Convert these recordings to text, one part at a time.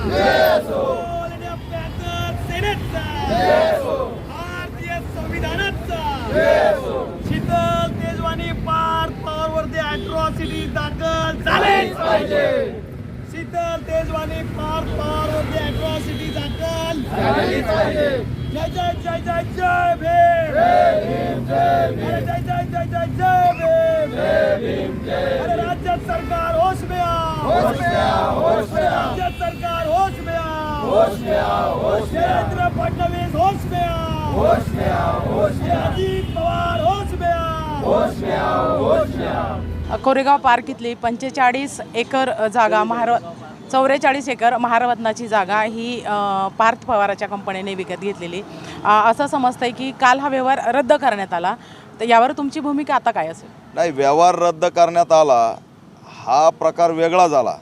All India भारतीय संविधानाचा शीतल तेजवानी पार पॉवरवरती atrocity दाखल झालेच पाहिजे शीतल तेजवानी पार पॉवरवरती अॅट्रॉसिटी दाखल झालीच पाहिजे जय जय जय जय जय भीम अरे जय जय जय जय जय भीम जय राज्य सरकार होश में होश में आ होश आओ राज्य सरकार होश में आ होश में आ होश आओ देवेंद्र फडणवीस होश में आ होश में आ होश आओ अजित पवार होश में आ होश में आ होश में आ कोरेगाव पार्क इथली पंचेचाळीस एकर जागा महार चौवेचाळीस एकर महारत्नाची जागा ही पार्थ पवाराच्या कंपनीने विकत घेतलेली. अ, असं समजतंय की काल हा व्यवहार रद्द करण्यात आला. तर यावर तुमची भूमिका आता काय असेल? नाही व्यवहार रद्द करण्यात आला. हा प्रकार वेगळा झाला.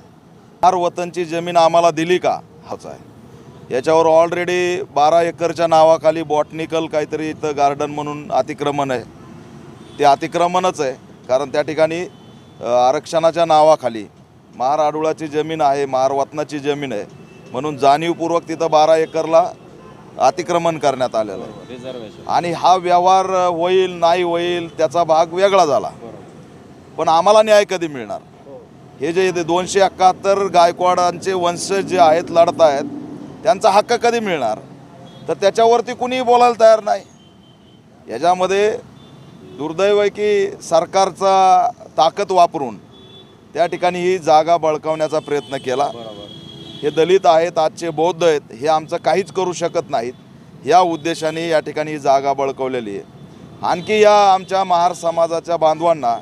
फार वतनची जमीन आम्हाला दिली का? हाच आहे. याच्यावर ऑलरेडी बारा एकरच्या नावाखाली बॉटनिकल काहीतरी इथं गार्डन म्हणून अतिक्रमण आहे. ते अतिक्रमणच आहे. कारण त्या ठिकाणी आरक्षणाच्या नावाखाली महार आडुळाची जमीन आहे महार वतनाची जमीन आहे. म्हणून जाणीवपूर्वक तिथं बारा एकरला अतिक्रमण करण्यात आलेलं आहे. आणि हा व्यवहार होईल नाही होईल त्याचा भाग वेगळा झाला. पण आम्हाला न्याय कधी मिळणार? हे जे दोनशे एकाहत्तर गायकवाडांचे वंशज जे आहेत लढत आहेत त्यांचा हक्क कधी मिळणार? तर त्याच्यावरती कुणीही बोलायला तयार नाही. याच्यामध्ये दुर्दैव आहे की सरकारचा ताकद वापरून त्या ठिकाणी ही जागा बळकावण्याचा प्रयत्न केला. हे दलित आहेत आजचे बौद्ध आहेत हे आमचं काहीच करू शकत नाहीत. या उद्देशाने या ठिकाणी ही जागा बळकवलेली आहे. आणखी या आमच्या महार समाजाच्या बांधवांना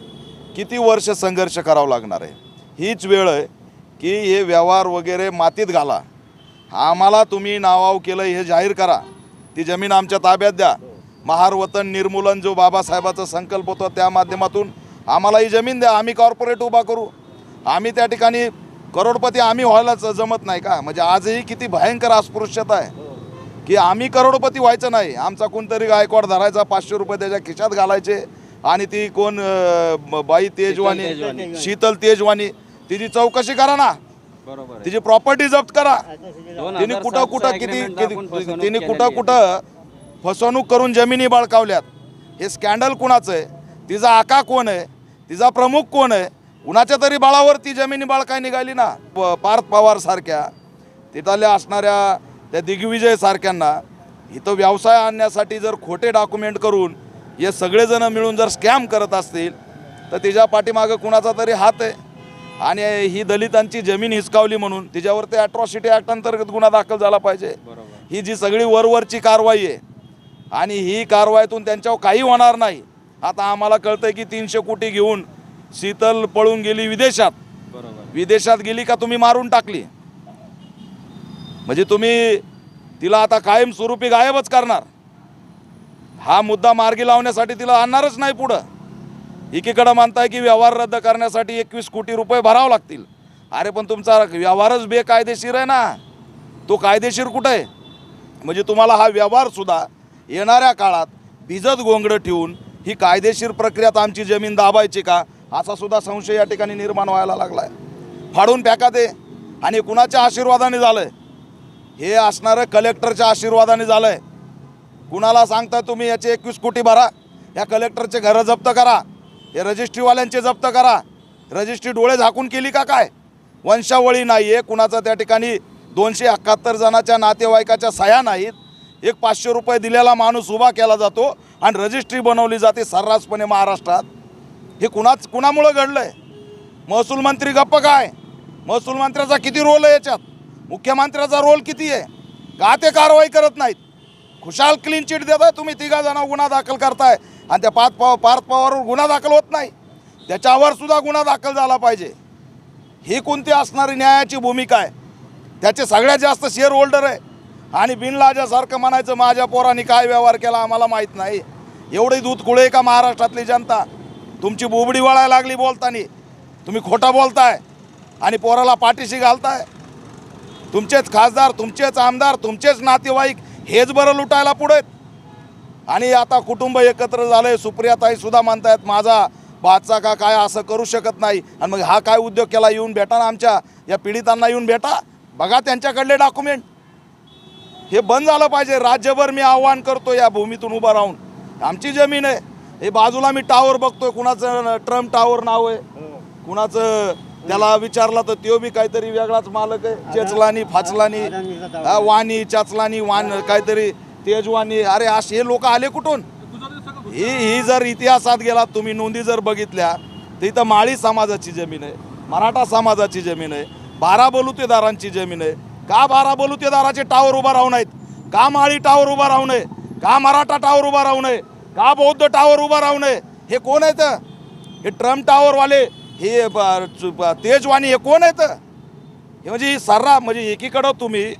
किती वर्ष संघर्ष करावा लागणार आहे? हीच वेळ आहे की हे व्यवहार वगैरे मातीत घाला. आम्हाला तुम्ही नावाव केलं हे जाहीर करा. ती जमीन आमच्या ताब्यात द्या. महार वतन निर्मूलन जो बाबासाहेबाचा संकल्प होता त्या माध्यमातून आम्हाला ही जमीन द्या. आम्ही कॉर्पोरेट उभा करू. आम्ही त्या ठिकाणी करोडपती आम्ही व्हायलाच जमत नाही का? म्हणजे आजही किती भयंकर अस्पृश्यता आहे. की आम्ही करोडपती व्हायचं नाही. आमचा कोणतरी गायकवाड धरायचा पाचशे रुपये त्याच्या खिशात घालायचे आणि ती कोण बाई तेजवानी. शीतल तेजवानी तिची चौकशी करा ना. बरोबर तिची प्रॉपर्टी जप्त करा. तिने कुठं कुठं किती तिने कुठं. कुठं फसवणूक करून जमिनी बळकावल्यात. हे स्कॅन्डल कुणाचं आहे? तिचा आका कोण आहे? तिचा प्रमुख कोण आहे? कुणाच्या तरी बळावर ती जमिनी बळकाय निघाली ना? प- पार्थ पवार सारख्या तिथल्या असणाऱ्या त्या दिग्विजय सारख्यांना इथं व्यवसाय आणण्यासाठी जर खोटे डॉक्युमेंट करून हे सगळेजण मिळून जर स्कॅम करत असतील तर तिच्या पाठीमागं कुणाचा तरी हात आहे. आणि ही दलितांची जमीन हिसकावली म्हणून तिच्यावरती अट्रॉसिटी ॲक्ट अंतर्गत गुन्हा दाखल झाला पाहिजे. ही जी सगळी वरवरची कारवाई आहे आणि ही कारवाईतून त्यांच्यावर काही होणार नाही. आता आम्हाला कळतंय की तीनशे कोटी घेऊन शीतल पळून गेली विदेशात. विदेशात गेली का तुम्ही मारून टाकली? म्हणजे तुम्ही तिला आता कायम स्वरूपी गायबच करणार. हा मुद्दा मार्गी लावण्यासाठी तिला आणणारच नाही पुढं. एकीकडं मानताय की व्यवहार रद्द करण्यासाठी एकवीस कोटी रुपये भरावं लागतील. अरे पण तुमचा व्यवहारच बेकायदेशीर आहे ना. तो कायदेशीर कुठं आहे? म्हणजे तुम्हाला हा व्यवहारसुद्धा येणाऱ्या काळात भिजत गोंगडं ठेवून ही कायदेशीर प्रक्रियात आमची जमीन दाबायची का? असा सुद्धा संशय या ठिकाणी निर्माण व्हायला लागला आहे फाडून फेका ते आणि कुणाच्या आशीर्वादाने झालं आहे हे असणारं कलेक्टरच्या आशीर्वादाने झालं आहे कुणाला सांगता तुम्ही याचे एकवीस कोटी भरा. या कलेक्टरचे घरं जप्त करा. हे रजिस्ट्रीवाल्यांचे जप्त करा. रजिस्ट्री डोळे झाकून केली का काय? वंशावळी नाही आहे कुणाचा त्या ठिकाणी दोनशे एकाहत्तर जणाच्या नातेवाईकाच्या सह्या नाहीत. एक पाचशे रुपये दिलेला माणूस उभा केला जातो आणि रजिस्ट्री बनवली जाते सर्रासपणे महाराष्ट्रात. हे कुणाच कुणामुळं घडलं आहे महसूल मंत्री गप्प काय? महसूल मंत्र्याचा किती रोल आहे याच्यात? मुख्यमंत्र्याचा रोल किती आहे? का ते कारवाई करत नाहीत? खुशाल क्लीन चिट देताय. तुम्ही तिघा जण गुन्हा दाखल करताय. आणि त्या पाच पाव पार्थ पवारवर गुन्हा दाखल होत नाही. त्याच्यावर सुद्धा गुन्हा दाखल झाला पाहिजे. ही कोणती असणारी न्यायाची भूमिका आहे? त्याचे सगळ्यात जास्त शेअर होल्डर आहे. आणि बिनलाजासारखं म्हणायचं माझ्या पोरांनी काय व्यवहार केला आम्हाला माहीत नाही. एवढी दूध कुळे का महाराष्ट्रातली जनता? तुमची बोबडी वळायला लागली बोलतानी. तुम्ही खोटा बोलताय. आणि पोराला पाठीशी घालताय. तुमचेच खासदार तुमचेच आमदार तुमचेच नातेवाईक हेच बरं लुटायला पुढे. आणि आता कुटुंब एकत्र झालंय सुप्रियाताई सुद्धा म्हणतायत माझा भातचा का काय असं करू शकत नाही? आणि मग हा काय उद्योग केला? येऊन भेटा ना आमच्या या पीडितांना येऊन भेटा. बघा त्यांच्याकडले डॉक्युमेंट. हे बंद झालं पाहिजे. राज्यभर मी आव्हान करतो या भूमीतून उभं राहून. आमची जमीन आहे. हे बाजूला मी टावर बघतोय. कुणाचं ट्रम्प टावर नाव आहे. कुणाचं त्याला विचारला तर तो बी काहीतरी वेगळाच मालक आहे. चेचलानी फाचलानी हा, वाणी चाचलानी वाण काहीतरी तेजवानी. अरे असे हे लोक आले कुठून? ही ही जर इतिहासात गेलात तुम्ही नोंदी जर बघितल्या तर इथं माळी समाजाची जमीन आहे मराठा समाजाची जमीन आहे बारा बलुतेदारांची जमीन आहे. का बारा बलुतेदाराचे टावर उभा राहू नयेत का माळी टावर उभा राहू नये? का मराठा टावर उभा राहू नये? का बौद्ध टावर उभा राहू नये? हे कोण आहेत? हे ट्रम्प टावरवाले. हे तेजवानी हे कोण आहेत? हे म्हणजे सर्रा म्हणजे एकीकडं तुम्ही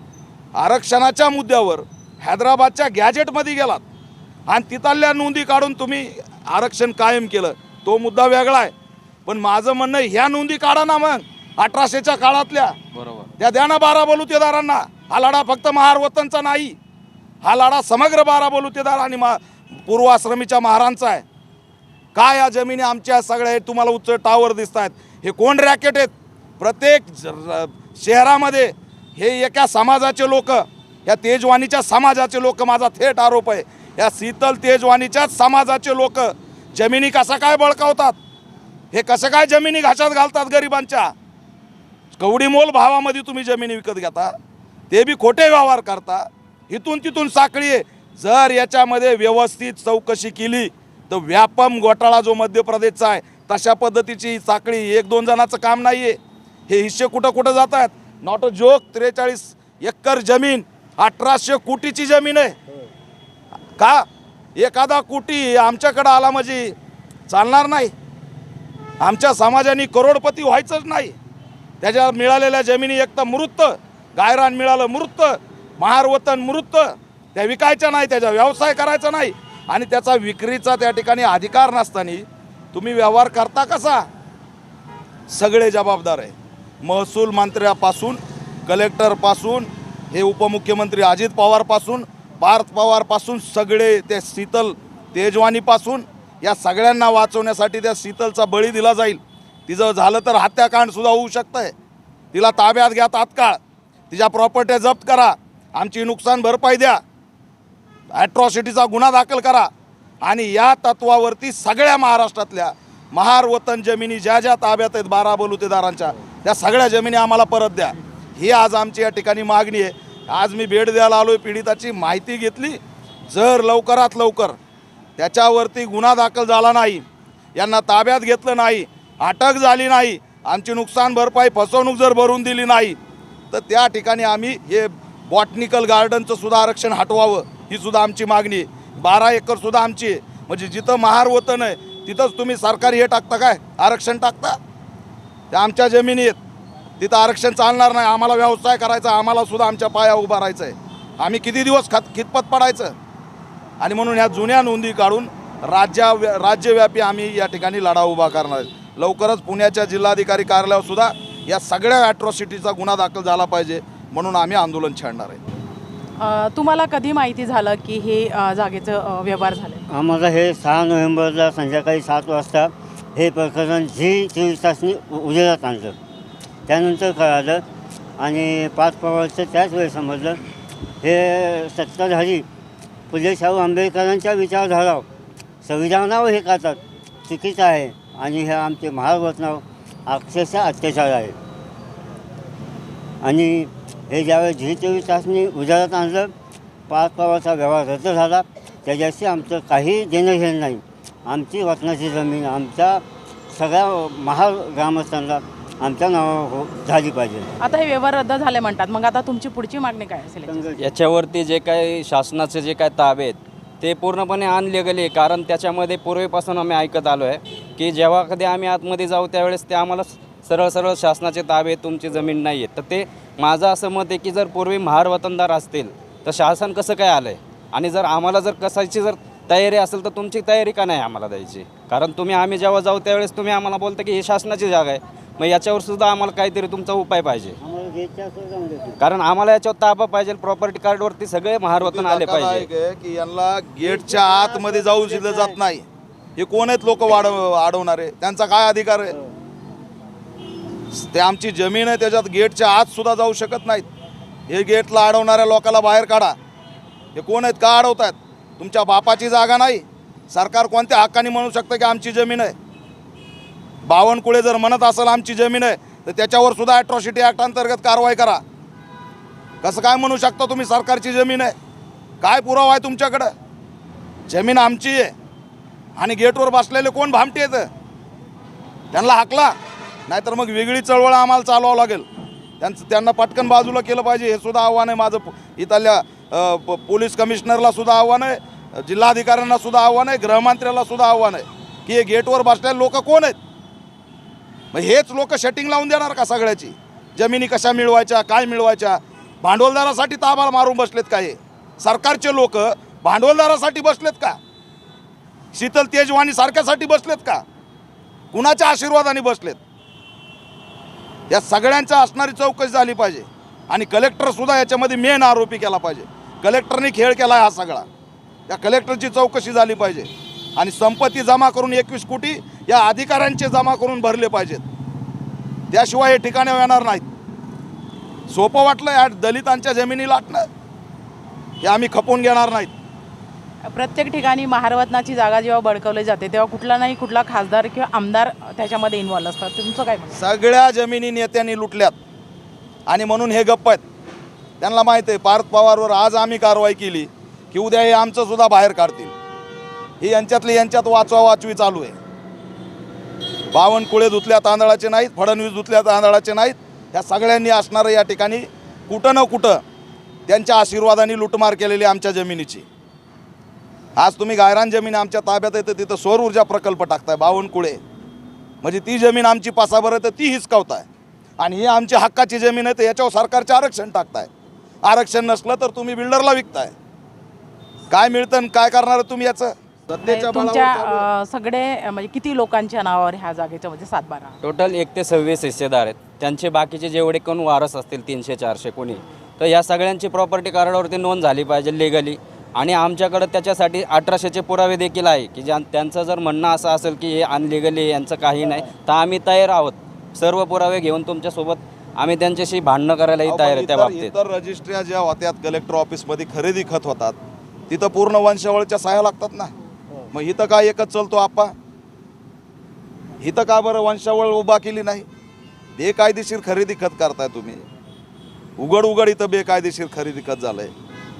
आरक्षणाच्या मुद्द्यावर हैदराबादच्या गॅजेटमध्ये गेलात आणि तिथल्या नोंदी काढून तुम्ही आरक्षण कायम केलं. तो मुद्दा वेगळा आहे. पण माझं म्हणणं ह्या नोंदी काढा ना मग. अठराशेच्या काळातल्या. बरोबर. त्या द्या ना बारा बलुतेदारांना. हा लढा फक्त महार वतनचा नाही. हा लढा समग्र बारा बलुतेदार आणि मा पूर्वाश्रमीच्या महारांचा आहे. काय या जमिनी आमच्या सगळ्या तुम्हाला उच्च टावर दिसत आहेत? हे कोण रॅकेट आहेत? प्रत्येक ज- शहरामध्ये हे एका समाजाचे लोक या तेजवानीच्या समाजाचे लोक माझा थेट आरोप आहे. या शीतल तेजवानीच्याच समाजाचे लोक जमिनी कसा काय बळकावतात? हे कसं काय जमिनी घाशात घालतात गरिबांच्या? कवडीमोल भावामध्ये तुम्ही जमिनी विकत घेता ते बी खोटे व्यवहार करता. इथून तिथून साखळी आहे. जर याच्यामध्ये व्यवस्थित चौकशी केली तर व्यापम घोटाळा जो मध्य प्रदेशचा आहे तशा पद्धतीची ही साखळी एक दोन जणाचं काम नाही आहे हे हिस्से कुठं कुठं जात आहेत? नॉट अ जोक त्रेचाळीस एकर जमीन अठराशे कोटीची जमीन आहे. का? एखादा कोटी आमच्याकडं आला म्हणजे चालणार नाही. आमच्या समाजाने करोडपती व्हायचंच नाही. त्याच्या मिळालेल्या जमिनी एक तर मृत गायरान मिळालं मृत महारवतन मृत त्या विकायच्या नाही त्याचा व्यवसाय करायचा नाही. आणि त्याचा विक्रीचा त्या ठिकाणी अधिकार नसताना तुम्ही व्यवहार करता कसा? सगळे जबाबदार आहे. महसूल मंत्र्यापासून कलेक्टरपासून हे उपमुख्यमंत्री अजित पवारपासून पार्थ पवारपासून सगळे ते शीतल तेजवानीपासून या सगळ्यांना वाचवण्यासाठी त्या शीतलचा बळी दिला जाईल. तिचं झालं तर हत्याकांडसुद्धा होऊ शकतं आहे तिला ताब्यात घ्या तात्काळ. तिच्या प्रॉपर्ट्या जप्त करा. आमची नुकसान भरपाई द्या. ॲट्रॉसिटीचा गुन्हा दाखल करा. आणि या तत्वावरती सगळ्या महाराष्ट्रातल्या महार वतन जमिनी ज्या ज्या ताब्यात आहेत बारा बलुतेदारांच्या त्या सगळ्या जमिनी आम्हाला परत द्या. ही आज आमची या ठिकाणी मागणी आहे. आज मी भेट द्यायला आलो आहे पीडिताची माहिती घेतली. जर लवकरात लवकर त्याच्यावरती गुन्हा दाखल झाला नाही यांना ताब्यात घेतलं नाही अटक झाली नाही आमची नुकसान भरपाई फसवणूक जर भरून दिली नाही तर त्या ठिकाणी आम्ही हे बॉटनिकल गार्डनचं सुद्धा आरक्षण हटवावं. ही सुद्धा आमची मागणी बारा एकर सुद्धा आमची म्हणजे जिथं महार होतं नाही तिथंच तुम्ही सरकारी हे टाकता काय? आरक्षण टाकता? त्या आमच्या जमिनीत तिथं आरक्षण चालणार नाही. आम्हाला व्यवसाय करायचा आम्हाला सुद्धा आमच्या पाया उभा राहायचं आहे आम्ही किती दिवस खत खितपत पडायचं? आणि म्हणून ह्या जुन्या नोंदी काढून राज्या राज्यव्यापी आम्ही या ठिकाणी लढा उभा करणार आहे. लवकरच पुण्याच्या जिल्हाधिकारी कार्यालयावर सुद्धा या सगळ्या ॲट्रॉसिटीचा गुन्हा दाखल झाला पाहिजे. म्हणून आम्ही आंदोलन छेडणार आहे. तुम्हाला कधी माहिती झालं की हे जागेचं व्यवहार झाले आम्हाला हे सहा नोव्हेंबरला संध्याकाळी सात वाजता हे प्रकरण झी चोवीस तासनी उ- उजेडात आणलं. त्यानंतर कळालं आणि पाच पवारचं त्याच वेळेस समजलं हे सत्ताधारी फुले शाहू आंबेडकरांच्या विचारधारा संविधानावर हे करतात. चुकीचं आहे आणि हे आमचे महारवतनावर अक्षरशः अत्याचार आहे. आणि हे ज्यावेळेस झी चोवीस तासनी उजाडात आणलं पाच पवारचा व्यवहार रद्द झाला. त्याच्याशी आमचं काही देणं घेणं नाही. आमची वतनाची जमीन आमच्या सगळ्या महार ग्रामस्थांना आमच्या नावावर हो झाली पाहिजे. आता हे व्यवहार रद्द झाले म्हणतात. मग आता तुमची पुढची मागणी काय असेल याच्यावरती जे काही शासनाचे जे काय ताबे आहेत ते पूर्णपणे अनलिगल आहे. कारण त्याच्यामध्ये पूर्वीपासून आम्ही ऐकत आलो आहे की जेव्हा कधी आम्ही आतमध्ये जाऊ त्यावेळेस ते आम्हाला सरळ सरळ शासनाचे ताबे आहेत, तुमची जमीन नाही आहे तर ते माझं असं मत आहे की जर पूर्वी महार वतनदार असतील तर शासन कसं काय आलं आहे आणि जर आम्हाला जर कसायची जर तयारी असेल तर तुमची तयारी का नाही आम्हाला द्यायची? कारण तुम्ही आम्ही जेव्हा जाऊ त्यावेळेस तुम्ही आम्हाला बोलता की ही शासनाची जागा आहे. मग याच्यावर सुद्धा आम्हाला काहीतरी तुमचा उपाय पाहिजे. देतो कारण आम्हाला याच्यावर ताबा पाहिजे प्रॉपर्टी कार्डवरती सगळे महारवतन आले पाहिजे. की यांना गेटच्या आतमध्ये जाऊ दिलं जात नाही. हे कोण आहेत लोक वाढव अडवणारे त्यांचा काय अधिकार आहे? ते आमची जमीन आहे त्याच्यात गेटच्या आत सुद्धा जाऊ शकत नाहीत. हे गेटला अडवणाऱ्या लोकाला बाहेर काढा. हे कोण आहेत? का अडवत आहेत तुमच्या बापाची जागा नाही. सरकार कोणत्या हक्काने म्हणू शकतं की आमची जमीन आहे? बावनकुळे जर म्हणत असेल आमची जमीन आहे तर त्याच्यावर सुद्धा ॲट्रॉसिटी ॲक्ट अंतर्गत कारवाई करा. कसं काय म्हणू शकता तुम्ही सरकारची जमीन आहे? काय पुरावा आहे तुमच्याकडं? जमीन आमची आहे. आणि गेटवर बसलेले कोण भामटे येतं त्यांना हाकला. नाहीतर मग वेगळी चळवळ आम्हाला चालवावं लागेल. त्यांचं त्यांना पटकन बाजूला केलं पाहिजे हे सुद्धा आव्हान आहे माझं. इथल्या पोलीस कमिशनरला सुद्धा आव्हान आहे जिल्हाधिकाऱ्यांना सुद्धा आव्हान आहे गृहमंत्र्याला सुद्धा आव्हान आहे की हे गेटवर बसलेले लोक कोण आहेत? मग हेच लोक शटिंग लावून देणार का सगळ्याची? जमिनी कशा मिळवायच्या काय मिळवायच्या? भांडवलदारासाठी ताबा मारून बसलेत का हे? सरकारचे लोक भांडवलदारासाठी बसलेत का? शीतल तेजवानी सारख्यासाठी बसलेत का? कुणाच्या आशीर्वादाने बसलेत? या सगळ्यांच्या असणारी चौकशी झाली पाहिजे. आणि कलेक्टरसुद्धा याच्यामध्ये मेन आरोपी केला पाहिजे. कलेक्टरने खेळ केला हा सगळा. या कलेक्टरची चौकशी झाली पाहिजे. आणि संपत्ती जमा करून एकवीस कोटी या अधिकाऱ्यांचे जमा करून भरले पाहिजेत. त्याशिवाय हे ठिकाणे येणार नाहीत. सोपं वाटलं या दलितांच्या जमिनी लाटणं. हे आम्ही खपवून घेणार नाहीत. प्रत्येक ठिकाणी महारवतनाची जागा जेव्हा बळकवली जाते तेव्हा कुठला नाही कुठला खासदार किंवा आमदार त्याच्यामध्ये इन्व्हॉल्व असतात. तुमचं काय म्हणणं? सगळ्या जमिनी नेत्यांनी लुटल्यात. आणि म्हणून हे गप्प आहेत. त्यांना माहीत आहे पार्थ पवारवर आज आम्ही कारवाई केली की उद्या हे आमचं सुद्धा बाहेर काढतील. ही यांच्यातली यांच्यात वाचवा वाचवी चालू आहे. बावनकुळे धुतल्या तांदळाचे नाहीत फडणवीस धुतल्या तांदळाचे नाहीत. ह्या सगळ्यांनी असणारं या ठिकाणी कुठं न कुठं त्यांच्या आशीर्वादाने लुटमार केलेली आमच्या जमिनीची. आज तुम्ही गायरान जमीन आमच्या ताब्यात आहे तर तिथं सौर ऊर्जा प्रकल्प टाकताय बावनकुळे म्हणजे ती जमीन आमची पासाभर तर ती हिसकावताय. आणि ही आमची हक्काची जमीन आहे तर याच्यावर सरकारचे आरक्षण टाकताय. आरक्षण नसलं तर तुम्ही बिल्डरला विकताय. काय मिळतं आणि काय करणार तुम्ही याचं? तुमच्या सगळे म्हणजे किती लोकांच्या नावावर ह्या जागेच्या म्हणजे सातबारा? टोटल एक ते सव्वीस हिस्सेदार आहेत. त्यांचे बाकीचे जेवढे कोण वारस असतील तीनशे चारशे कोणी तर या सगळ्यांची प्रॉपर्टी कार्डावरती नोंद झाली पाहिजे लिगली आणि आमच्याकडं त्याच्यासाठी अठराशेचे पुरावे देखील आहे की ज्या त्यांचं जर म्हणणं असं असेल की हे अनलिगली यांचं काही नाही तर आम्ही तयार आहोत. सर्व पुरावे घेऊन तुमच्यासोबत आम्ही त्यांच्याशी भांडणं करायलाही तयार आहे त्या बाबतीत. इतर रजिस्ट्र्या ज्या होत्यात कलेक्टर ऑफिसमध्ये खरेदी खत होतात तिथं पूर्ण वंशावळच्या सह्या लागतात ना. मग इथं काय एकच चालतो आप्पा? इथं का बरं वंशावळ उभा केली नाही? बेकायदेशीर खरेदी खत करताय तुम्ही. उघड उघड इथं बेकायदेशीर खरेदी खत झालंय.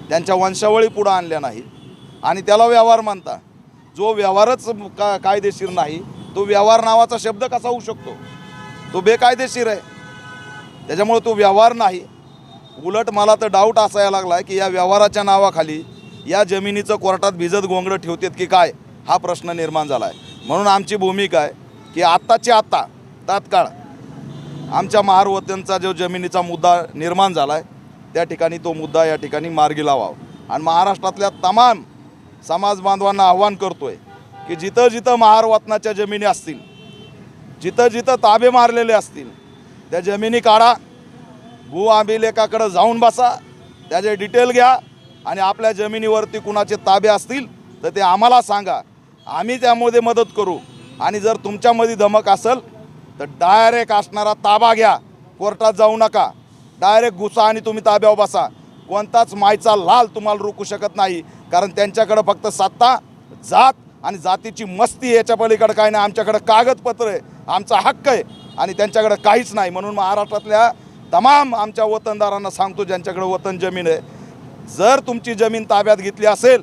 त्यांच्या वंशावळी पुढं आणल्या नाही आणि त्याला व्यवहार मानता जो व्यवहारच का कायदेशीर नाही तो व्यवहार नावाचा शब्द कसा होऊ शकतो? तो बेकायदेशीर आहे. त्याच्यामुळे तो व्यवहार नाही. उलट मला तर डाऊट असायला लागला आहे की या व्यवहाराच्या नावाखाली या जमिनीचं कोर्टात भिजत गोंगडं ठेवतात की काय? हा प्रश्न निर्माण झाला आहे म्हणून आमची भूमिका आहे की आत्ताची आत्ता तात्काळ आमच्या महारवत्यांचा जो जमिनीचा मुद्दा निर्माण झाला आहे त्या ठिकाणी तो मुद्दा या ठिकाणी मार्गी लावावा. आणि महाराष्ट्रातल्या तमाम समाज बांधवांना आव्हान करतोय की जिथं जिथं महारवतनाच्या जमिनी असतील जिथं जिथं ताबे मारलेले असतील त्या जमिनी काढा भू अभिलेखाकडं जाऊन बसा त्याचे डिटेल घ्या आणि आपल्या जमिनीवरती कुणाचे ताबे असतील तर ते आम्हाला सांगा. आम्ही त्यामध्ये मदत करू. आणि जर तुमच्यामध्ये धमक असेल तर डायरेक्ट असणारा ताबा घ्या. कोर्टात जाऊ नका. डायरेक्ट घुसा आणि तुम्ही ताब्यावर बसा. कोणताच मायचा लाल तुम्हाला रोखू शकत नाही. कारण त्यांच्याकडं फक्त सत्ता जात आणि जातीची मस्ती याच्या पलीकडं काय नाही. आमच्याकडं कागदपत्र आहे. आमचा हक्क आहे. आणि त्यांच्याकडं काहीच नाही. म्हणून महाराष्ट्रातल्या तमाम आमच्या वतनदारांना सांगतो ज्यांच्याकडं वतन जमीन आहे. जर तुमची जमीन ताब्यात घेतली असेल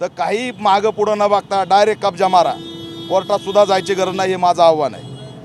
तर काही मागं पुढं न बघता डायरेक्ट कब्जा मारा. कोर्टात सुद्धा जायची गरज नाही हे माझं आव्हान आहे.